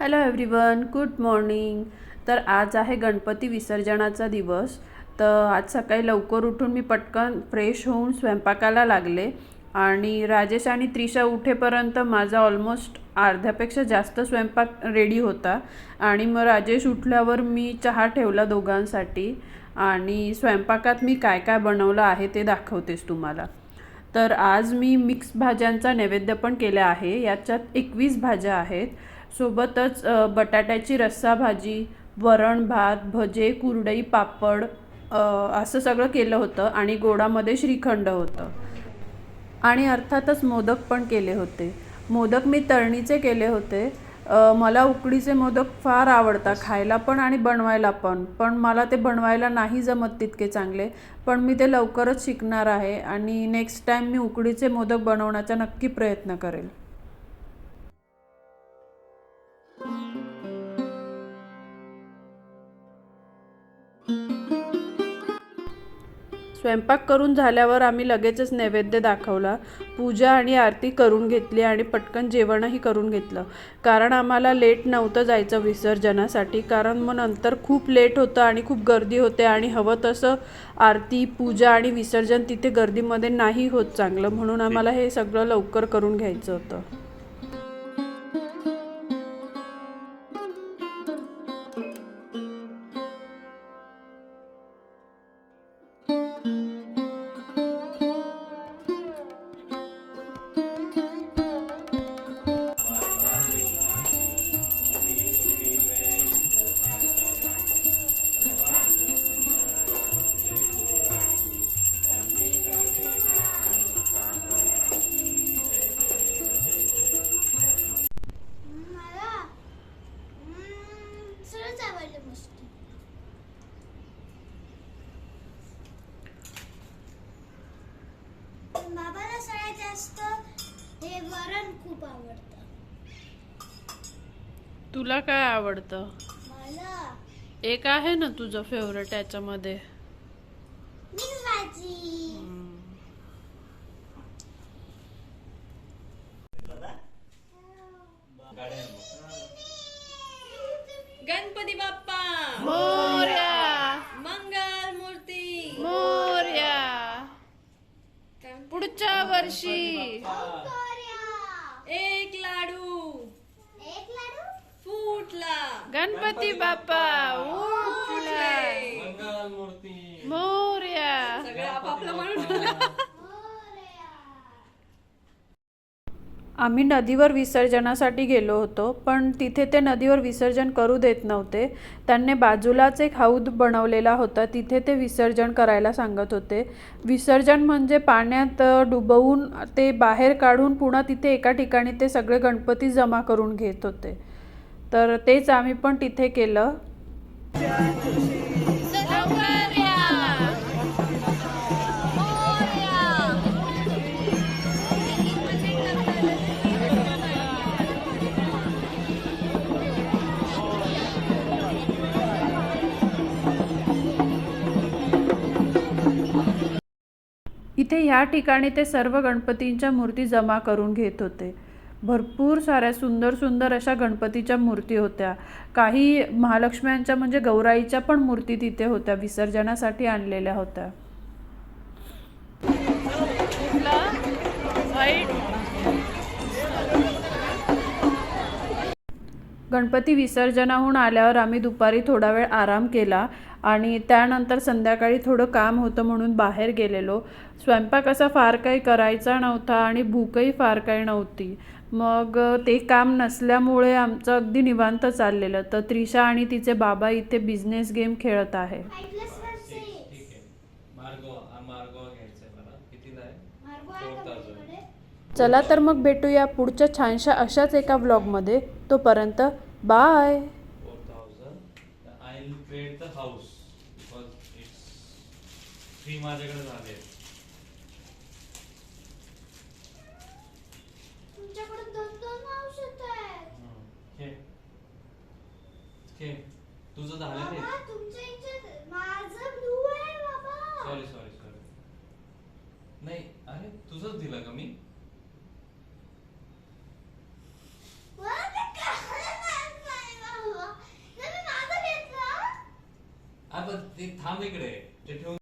Hello everyone good morning तर आज आहे गणपती विसर्जनाचा दिवस. तर आज सकाळी लवकर उठून मी पटकन फ्रेश होऊन स्वयंपाकाला लागले. आणि राजेश आणि त्रिशा उठेपर्यंत माझा ऑलमोस्ट अर्ध्यापेक्षा जास्त स्वयंपाक रेडी होता. आणि मग राजेश उठल्यावर मी चहा ठेवला दोघांसाठी. आणि स्वयंपाकात मी काय काय बनवलं आहे ते दाखवतेस तुम्हाला. तर आज मी मिक्स भाज्यांचा नैवेद्य पण केला आहे. याच्यात एकवीस भाज्या आहेत. सोबतच बटाट्याची रस्सा भाजी वरण भात भजे कुरडई पापड असं सगळं केलं होतं आणि गोडामध्ये श्रीखंड होतं. आणि अर्थातच मोदक पण केले होते. मोदक मी तळणीचे केले होते. मला उकडीचे मोदक फार आवडतात खायला पण आणि बनवायला पण. पण मला ते बनवायला नाही जमत तितके चांगले. पण मी ते लवकरच शिकणार आहे आणि नेक्स्ट टाईम मी उकडीचे मोदक बनवण्याचा नक्की प्रयत्न करेल. स्वयंपाक करून झाल्यावर आम्ही लगेचच नैवेद्य दाखवला पूजा आणि आरती करून घेतली आणि पटकन जेवणही करून घेतलं. कारण आम्हाला लेट नव्हतं जायचं विसर्जनासाठी कारण मग नंतर खूप लेट होतं आणि खूप गर्दी होते आणि हवं तसं आरती पूजा आणि विसर्जन तिथे गर्दीमध्ये नाही होत चांगलं. म्हणून आम्हाला हे सगळं लवकर करून घ्यायचं होतं. मला हे वरण खूप आवडतं. तुला काय आवडतं? मला एक आहे ना तुझं फेवरेट याच्यामध्ये? मिक्स भाजी गणपती बाप्पा मोर्या मंगल मूर्ती मोर्या काय म्हणते? पुढच्या वर्षी एक लाडू एक लाडू फुटला गणपती बाप्पा. उठला मोर्या. सगळे आपापलं म्हणून. आम्ही नदीवर विसर्जनासाठी गेलो होतो पण तिथे ते नदीवर विसर्जन करू देत नव्हते. त्यांनी बाजूलाच एक हौद बनवलेला होता तिथे ते विसर्जन करायला सांगत होते. विसर्जन म्हणजे पाण्यात डुबवून ते बाहेर काढून पुन्हा तिथे एका ठिकाणी ते सगळे गणपती जमा करून घेत होते. तर तेच आम्ही पण तिथे केलं. इथे ह्या ठिकाणी ते सर्व गणपतींच्या मूर्ती जमा करून घेत होते. भरपूर साऱ्या सुंदर सुंदर अशा गणपतीच्या मूर्ती होत्या. काही महालक्ष्म्यांच्या म्हणजे गौराईच्या पण मूर्ती तिथे होत्या विसर्जनासाठी आणलेल्या होत्या. गणपती विसर्जनाहून आल्यावर आम्ही दुपारी थोडा वेळ आराम केला आणि त्यानंतर संध्याकाळी थोडं काम होतं म्हणून बाहेर गेलेलो. स्वयंपाक असा फार काही करायचा नव्हता आणि भूकही फार काही नव्हती. मग ते काम नसल्यामुळे आमचं अगदी निवांत चाललेलं. तर त्रिशा आणि तिचे बाबा इथे बिझनेस गेम खेळत आहे. चला तर मग भेटूया पुढच्या छानशा अशाच एका व्लॉगमध्ये तोपर्यंत बाय माझ्याकडे झाले. तुमच्याकडे दोन औषध आहेत. तुझं झालं नाही तुमच्या इथे माझं ब्लू आहे बाबा. सॉरी सॉरी सॉरी नाही अरे तुझंच दिलं का मी? ते थांब इकडे. ते ठेवून